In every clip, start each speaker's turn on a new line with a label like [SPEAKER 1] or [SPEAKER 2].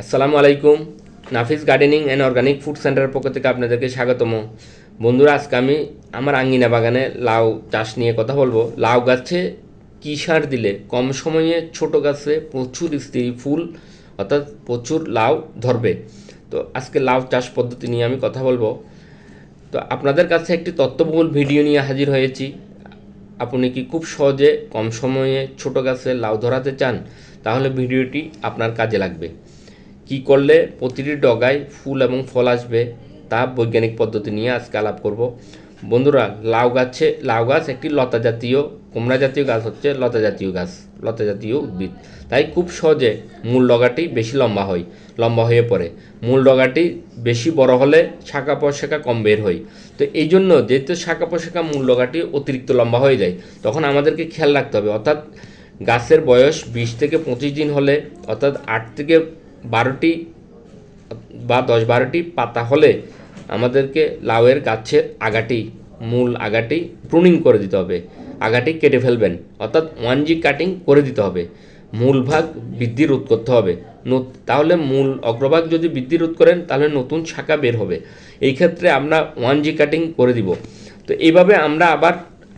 [SPEAKER 1] আসসালামু আলাইকুম। Nafis gardening and organic food সেন্টারের পক্ষ থেকে আপনাদেরকে স্বাগতম। বন্ধুরা, আজকে আমি আমার আঙ্গিনা বাগানে লাউ চাষ নিয়ে কথা বলব। লাউ গাছে কী সার দিলে কম সময়ে ছোট গাছে প্রচুর স্ত্রী ফুল, অর্থাৎ প্রচুর লাউ ধরবে? তো আজকে লাউ চাষ পদ্ধতি নিয়ে আমি কথা বলব। তো আপনাদের কাছে একটি তত্ত্ববহুল ভিডিও নিয়ে হাজির হয়েছি। আপনি কি খুব সহজে কম সময়ে ছোট গাছে লাউ ধরাতে চান? তাহলে ভিডিওটি আপনার কাজে লাগবে। কি করলে প্রতিটি ডগায় ফুল এবং ফল আসবে তা বৈজ্ঞানিক পদ্ধতি নিয়ে আজকে আলাপ করব। বন্ধুরা, লাউ গাছে, লাউ গাছ একটি লতা জাতীয়, কুমড়া জাতীয় গাছ হচ্ছে লতা জাতীয় গাছ, লতা জাতীয় উদ্ভিদ। তাই খুব সহজে মূল ডগাটি বেশি লম্বা হয়, লম্বা হয়ে পড়ে। মূল ডগাটি বেশি বড় হলে শাখা প্রশাখা কম বের হয়। তো এই জন্য যেহেতু শাখা প্রশাখা মূল ডগাটি অতিরিক্ত লম্বা হয়ে যায়, তখন আমাদেরকে খেয়াল রাখতে হবে। অর্থাৎ গাছের বয়স বিশ থেকে পঁচিশ দিন হলে, অর্থাৎ আট থেকে বারোটি বা দশ বারোটি পাতা হলে আমাদেরকে লাউয়ের গাছের আগাটি, মূল আগাটি প্রুনিং করে দিতে হবে। আগাটি কেটে ফেলবেন, অর্থাৎ ওয়ান জি কাটিং করে দিতে হবে। মূল ভাগ বৃদ্ধি রোধ করতে হবে। তাহলে মূল অগ্রভাগ যদি বৃদ্ধি রোধ করেন, তাহলে নতুন শাখা বের হবে। এই ক্ষেত্রে আমরা ওয়ান জি কাটিং করে দিব। তো এইভাবে আমরা আবার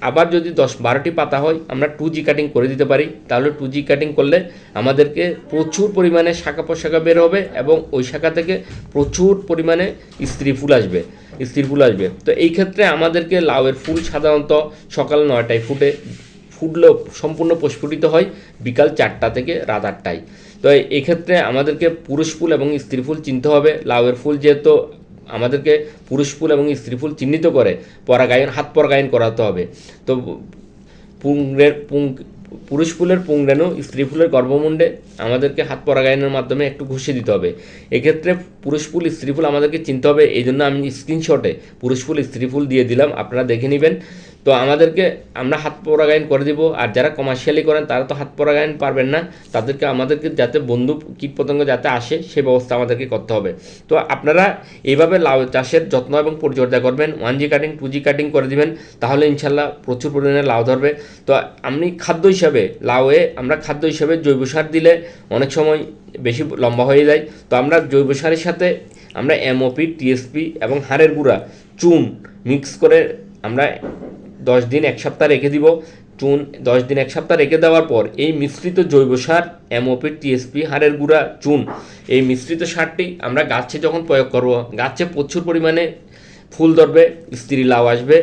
[SPEAKER 1] আবার যদি দশ বারোটি পাতা হয়, আমরা টু জি কাটিং করে দিতে পারি। তাহলে টু জি কাটিং করলে আমাদেরকে প্রচুর পরিমাণে শাখা প্রশাখা বের হবে এবং ওই শাখা থেকে প্রচুর পরিমাণে স্ত্রী ফুল আসবে, স্ত্রী ফুল আসবে। তো এই ক্ষেত্রে আমাদেরকে লাউয়ের ফুল সাধারণত সকাল নয়টায় ফুটে, ফুটলেও সম্পূর্ণ প্রস্ফুটিত হয় বিকাল চারটা থেকে রাত আটটায়। তো এই ক্ষেত্রে আমাদেরকে পুরুষ ফুল এবং স্ত্রী ফুল চিনতে হবে। লাউয়ের ফুল যেহেতু আমাদেরকে পুরুষ ফুল এবং স্ত্রী ফুল চিহ্নিত করে, পরাগায়ন, হাত পরাগায়ন করাতে হবে। তো পুংরের পুং, পুরুষ ফুলের পুংরেণু, স্ত্রী ফুলের গর্ভমুণ্ডে আমাদেরকে হাত পরাগায়নের মাধ্যমে একটু ঘষে দিতে হবে। এক্ষেত্রে পুরুষ ফুল, স্ত্রী ফুল আমাদেরকে চিনতে হবে। এই জন্য আমি স্ক্রিনশটে পুরুষ ফুল, স্ত্রী ফুল দিয়ে দিলাম। আপনারা দেখে নেবেন। তো আমাদেরকে আমরা হাত পরাগায়ন করে দিব। আর যারা কমার্শিয়ালি করেন, তারা তো হাত পরাগায়ন পারবেন না। তাদেরকে আমাদেরকে যাতে বন্ধু কীটপতঙ্গ যাতে আসে, সে ব্যবস্থা আমাদেরকে করতে হবে। তো আপনারা এইভাবে লাউ চাষের যত্ন এবং পরিচর্যা করবেন one G cutting two G cutting করে দিবেন, তাহলে ইনশাল্লাহ প্রচুর পরিমাণে লাউ ধরবে। তো আপনি খাদ্য হিসাবে লাউয়ে আমরা খাদ্য হিসাবে জৈব সার দিলে অনেক সময় বেশি লম্বা হয়ে যায়। তো আমরা জৈব সারের সাথে আমরা এমওপি টিএসপি এবং হাড়ের গুঁড়া, চুন মিক্স করে আমরা দশ দিন এক সপ্তাহ রেখে দিব। চুন, দশ দিন এক সপ্তাহ রেখে দেওয়ার পর এই মিশ্রিত জৈব সার এমওপি টিএসপি হাড়ের গুঁড়া, চুন, এই মিশ্রিত সারটি আমরা গাছে যখন প্রয়োগ করব, গাছে প্রচুর পরিমাণে ফুল ধরবে, স্ত্রী লাউ আসবে,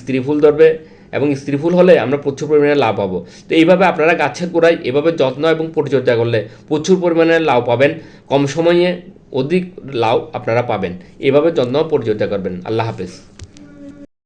[SPEAKER 1] স্ত্রী ফুল ধরবে এবং স্ত্রী ফুল হলে আমরা প্রচুর পরিমাণে লাভ পাবো। তো এইভাবে আপনারা গাছের গোড়ায় এভাবে যত্ন এবং পরিচর্যা করলে প্রচুর পরিমাণে লাউ পাবেন। কম সময়ে অধিক লাউ আপনারা পাবেন। এভাবে যত্ন পরিচর্যা করবেন। আল্লাহ হাফেজ।